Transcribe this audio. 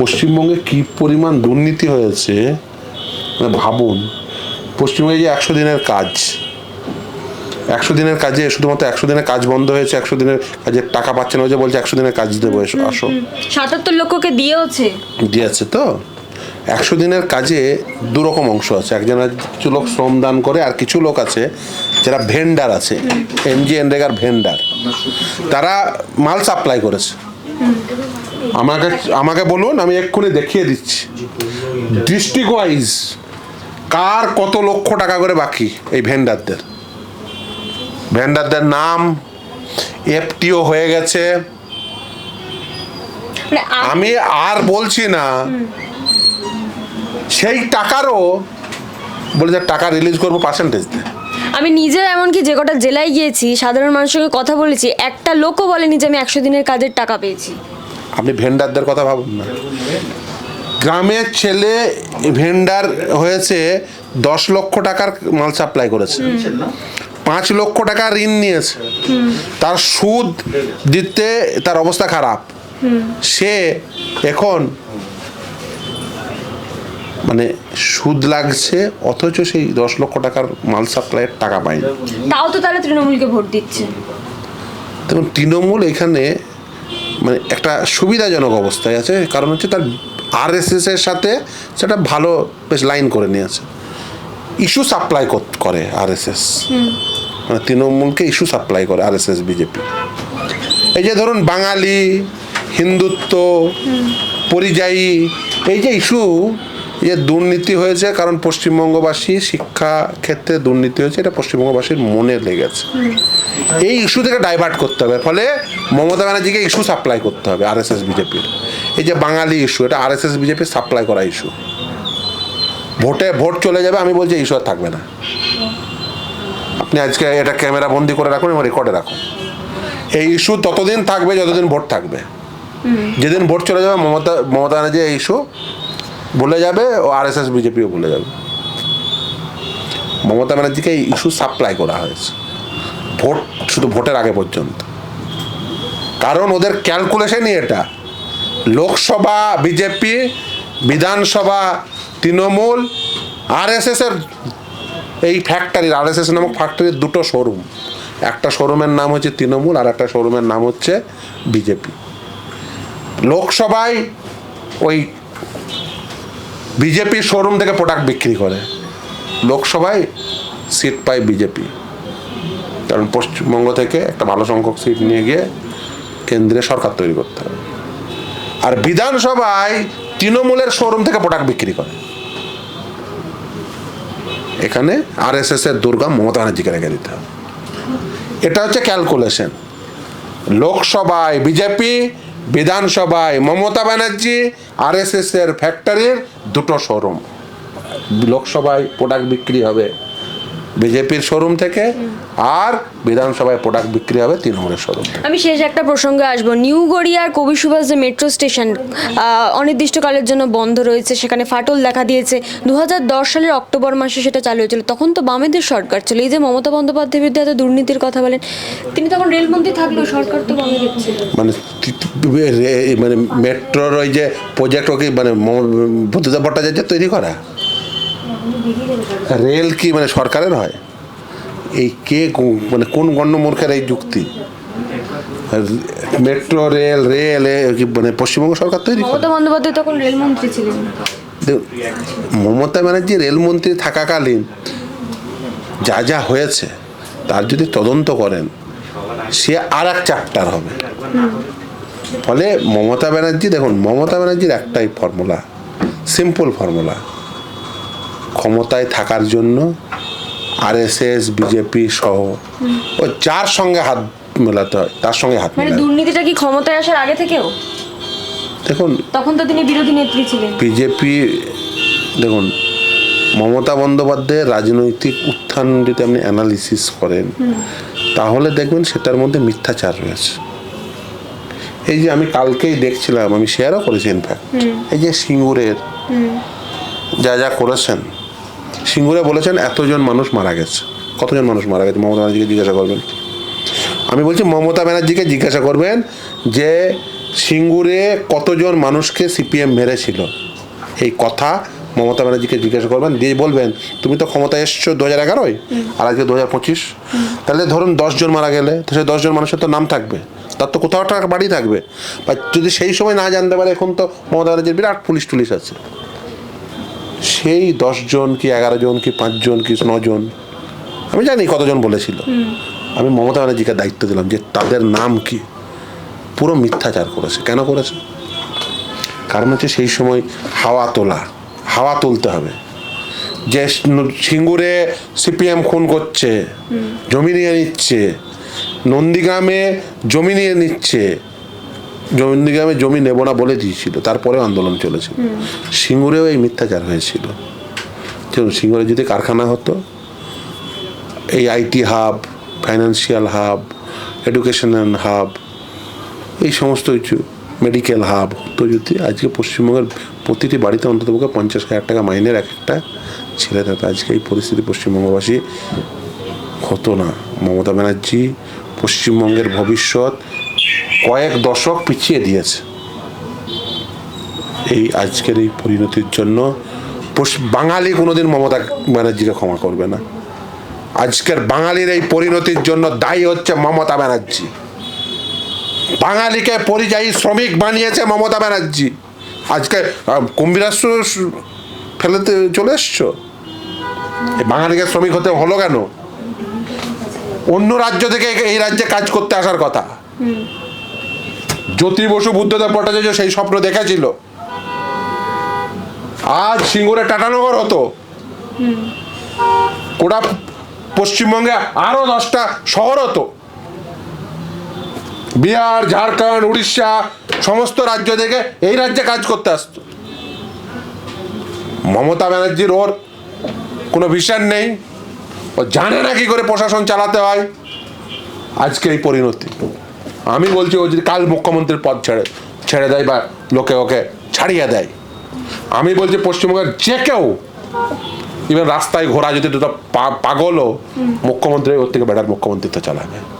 পশ্চিমবঙ্গে কি পরিমাণ দুর্নীতি হয়েছে মানে ভাবুন পশ্চিমবঙ্গে যে একশো দিনের কাজ একশো দিনের কাজে শুধুমাত্র একশো দিনের কাজ বন্ধ হয়েছে একশো দিনের কাজের টাকা পাচ্ছে না যে বলছে একশো দিনের কাজ দেবো এসো আসো। সাতাত্তর লক্ষকে দিয়েওছে। দিয়েছে তো? একশো দিনের কাজে দু রকম অংশ আছে একজন কিছু লোক শ্রম দান করে আর কিছু লোক আছে যারা ভেন্ডার আছে এমজি এনরেগার ভেন্ডার। তারা মাল সাপ্লাই করেছে। আমাকে আমাকে বলুন আমি এক্ষুনি দেখিয়ে দিচ্ছি। ডিস্ট্রিক্ট ওয়াইজ কার কত লক্ষ টাকা করে বাকি এই ভেন্ডারদের? ভেন্ডারদের নাম এফটিও হয়ে গেছে। মানে আমি আর বলছি না সেই টাকারও বলে যে টাকা রিলিজ করব পার্সেন্টেজ দিয়ে আমি নিজেও এমনকি যে কটা জেলায় গিয়েছি, সাধারণ মানুষের সঙ্গে কথা বলেছি, একটা লোকও বলেনি যে আমি একশো দিনের কাজের টাকা পেয়েছি। আপনি ভেন্ডারদের কথা ভাবুন না। গ্রামের ছেলে ভেন্ডার হয়েছে দশ লক্ষ টাকার মাল সাপ্লাই করেছে। পাঁচ লক্ষ টাকা ঋণ নিয়েছে। তার সুদ দিতে তার অবস্থা খারাপ। সে এখন মানে সুদ লাগছে অথচ সেই দশ লক্ষ টাকার মাল সাপ্লাইয়ের টাকা পায়নি তাও তো তারা তৃণমূলকে ভোট দিচ্ছে। দেখুন তৃণমূল এখানে মানে একটা সুবিধাজনক অবস্থায় আছে কারণ হচ্ছে তার আরএসএস এর সাথে সেটা ভালো বেশ লাইন করে নিয়েছে। ইস্যু সাপ্লাই করে আর এস এস মানে তৃণমূলকে ইস্যু সাপ্লাই করে আর এস এস বিজেপি এই যে ধরুন বাঙালি হিন্দুত্ব পরিযায়ী এই যে ইস্যু যে দুর্নীতি হয়েছে কারণ পশ্চিমবঙ্গবাসী শিক্ষা ক্ষেত্রে দুর্নীতি হয়েছে এটা পশ্চিমবঙ্গবাসীর মনে লেগেছে। এই ইস্যু থেকে ডাইভার্ট করতে হবে ফলে মমতা ব্যানার্জিকে ইস্যু সাপ্লাই করতে হবে আরএসএস বিজেপির এই যে বাঙালি ইস্যু এটা আরএসএস বিজেপির সাপ্লাই করা ইস্যু ভোটে ভোট চলে যাবে আমি বলছি ইস্যু আর থাকবে না। আপনি আজকে এটা ক্যামেরা বন্দি করে রাখুন এবং রেকর্ডে রাখুন। এই ইস্যু ততদিন থাকবে যতদিন ভোট থাকবে। যেদিন ভোট চলে যাবে মমতা মমতা ব্যানার্জি এই ইস্যু ভুলে যাবে ও আরএসএস বিজেপিও ভুলে যাবে। মমতা ব্যানার্জিকে এই ইস্যু সাপ্লাই করা হয়েছে। ভোট, শুধু ভোটের আগে পর্যন্ত। কারণ ওদের ক্যালকুলেশনই এটা। লোকসভা, বিজেপি, বিধানসভা, তৃণমূল, আরএসএস এর এই ফ্যাক্টরির আরএসএস নামক ফ্যাক্টরির দুটো শোরুম একটা শোরুমের নাম হচ্ছে তৃণমূল আর একটা শোরুমের নাম হচ্ছে বিজেপি। লোকসভায় ওই বিজেপি শোরুম থেকে প্রোডাক্ট বিক্রি করে। লোকসভায় সিট পায় বিজেপি। কারণ পশ্চিমবঙ্গ থেকে একটা ভালো সংখ্যক সিট নিয়ে গিয়ে কেন্দ্রে সরকার তৈরি করতে হবে আর বিধানসভায় তৃণমূলের শোরুম থেকে প্রোডাক্ট বিক্রি করে। এখানে আর এস এস এর দুর্গা মমতা ব্যানার্জিকে রেখে দিতে হবে। এটা হচ্ছে ক্যালকুলেশন লোকসভায় বিজেপি বিধানসভায় Mamata Banerjee R S S এর ফ্যাক্টরির দুটো শোরুম লোকসভায় প্রোডাক্ট বিক্রি হবে। বিজেপির শোরুম থেকে আর বিধানসভায় প্রোডাক্ট বিক্রি হবে তৃণমূলের শোরুম আমি শেষ একটা প্রসঙ্গে আসব। নিউ গড়িয়ার কবি সুভাষ যে মেট্রো স্টেশন অনির্দিষ্টকালের জন্য বন্ধ রয়েছে। সেখানে ফাটল দেখা দিয়েছে। দু হাজার দশ সালের অক্টোবর মাসে সেটা চালু হয়েছিল। তখন তো বামেদের সরকার ছিল। এই যে মমতা বন্দ্যোপাধ্যায়ের বিরুদ্ধে এত দুর্নীতির কথা বলেন তিনি তখন রেলমন্ত্রী থাকলেও সরকার তো বামেদের ছিল। মানে মানে মেট্রোর ওই যে প্রজেক্ট ওকে মানে বুদ্ধদেব ভট্টাচার্য তৈরি করা? রেল কি মানে সরকারের হয়? এই কে মানে কোন গণ্যমূর্খের এই যুক্তি? মেট্রো রেল রেল কি মানে পশ্চিমবঙ্গ সরকার তৈরি মমতা বন্দ্যোপাধ্যায় তখন রেলমন্ত্রী ছিলেন। মমতা ব্যানার্জি রেলমন্ত্রী থাকাকালীন যা যা হয়েছে তার যদি তদন্ত করেন সে আর এক চ্যাপ্টার হবে। ফলে মমতা ব্যানার্জি দেখুন মমতা ব্যানার্জির একটাই ফর্মুলা সিম্পল ফর্মুলা ক্ষমতায় থাকার জন্য আরএসএস বিজেপি সহ ও যার সঙ্গে হাত মেলাতে হয় তার সঙ্গে হাত মানে দুর্নীতিটা কি ক্ষমতায় আসার আগে থেকেও? দেখুন তখন তো তিনি বিরোধী নেত্রী ছিলেন। বিজেপি দেখুন মমতা বন্দ্যোপাধ্যায়ের রাজনৈতিক উত্থান যদি আপনি অ্যানালিসিস করেন তাহলে দেখবেন সেটার মধ্যে মিথ্যাচার রয়েছে। এই যে আমি কালকেই দেখছিলাম আমি শেয়ারও করেছি ইনফ্যাক্ট এই যে সিঙ্গুরের যা যা করেছেন সিঙ্গুরে বলেছেন, এতজন মানুষ মারা গেছে। কতজন মানুষ মারা গেছে? মমতা ব্যানার্জিকে জিজ্ঞাসা করবেন। আমি বলছি, মমতা ব্যানার্জিকে জিজ্ঞাসা করবেন যে, সিঙ্গুরে কতজন মানুষকে সিপিএম মেরেছিল? এই কথা মমতা ব্যানার্জিকে জিজ্ঞাসা করবেন। দিয়ে বলবেন, তুমি তো ক্ষমতায় এসছো দু হাজার এগারোয় আর আজকে দু হাজার পঁচিশ। তাহলে ধরুন দশজন মারা গেলে, তো সেই দশজন মানুষের তো নাম থাকবে। তার তো কোথাও একটা বাড়ি থাকবে। বা যদি সেই সময় না জানতে পারে, এখন তো মমতা ব্যানার্জির বিরাট পুলিশ টুলিশ আছে। সেই দশজন কি এগারো জন কি পাঁচজন কি নজন? আমি জানি কতজন বলেছিল। আমি মমতা ব্যানার্জিকে দায়িত্ব দিলাম যে তাদের নাম কি? পুরো মিথ্যাচার করেছে। কেন করেছে? কারণ হচ্ছে সেই সময় হাওয়া তোলা হাওয়া তুলতে হবে। যে সিঙ্গুরে সিপিএম খুন করছে জমি নিয়ে নিচ্ছে নন্দীগ্রামে জমি নিয়ে নিচ্ছে নন্দীগ্রামে জমি নেব না বলে দিয়েছিল তারপরে আন্দোলন চলেছিল। সিঙ্গুরেও এই মিথ্যাচার হয়েছিল। সিঙ্গুরে যদি কারখানা হতো এই IT hub financial hub educational hub এই সমস্ত কিছু মেডিকেল হাব তো যদি আজকে পশ্চিমবঙ্গের প্রতিটি বাড়িতে অন্ততপক্ষে পঞ্চাশ হাজার টাকা মাইনের এক একটা ছেলে থাকতো আজকে এই পরিস্থিতি পশ্চিমবঙ্গবাসী হতো না। মমতা ব্যানার্জি পশ্চিমবঙ্গের ভবিষ্যৎ কয়েক দশক পিছিয়ে দিয়েছে। এই আজকের এই পরিণতির জন্য বাঙালি কোনোদিন মমতা ব্যানার্জিকে ক্ষমা করবে না। আজকের বাঙালির এই পরিণতির জন্য দায়ী হচ্ছে মমতা ব্যানার্জি। বাঙালিকে পরিযায়ী শ্রমিক বানিয়েছে মমতা ব্যানার্জি। আজকে কুম্ভীরাস্ত্র ফেলেতে চলে এসছো? বাঙালিকে শ্রমিক হতে হলো কেন? অন্য রাজ্য থেকে এই রাজ্যে কাজ করতে আসার কথা। জ্যোতি বসু বুদ্ধদেব, ভট্টাচার্য সেই স্বপ্ন দেখেছিল। আজ সিঙ্গুরে টাটানগর হতো। গোটা পশ্চিমবঙ্গে আরও দশটা শহর হতো। বিহার, ঝাড়খণ্ড, উড়িষ্যা, সমস্ত রাজ্য থেকে এই রাজ্যে কাজ করতে আসতো। মমতা ব্যানার্জির ওর কোনো ভিশন নেই। ও জানে না কি করে প্রশাসন চালাতে হয়। আজকে এই পরিণতি। আমি বলছি ও যদি কাল মুখ্যমন্ত্রীর পদ ছেড়ে ছেড়ে দেয় বা লোকে ওকে ছাড়িয়ে দেয়। আমি বলছি পশ্চিমবঙ্গের যে কেউ ইভেন রাস্তায় ঘোরা যদি দুটো পাগলও মুখ্যমন্ত্রী ওর থেকে বেটার মুখ্যমন্ত্রী তো চালাবে।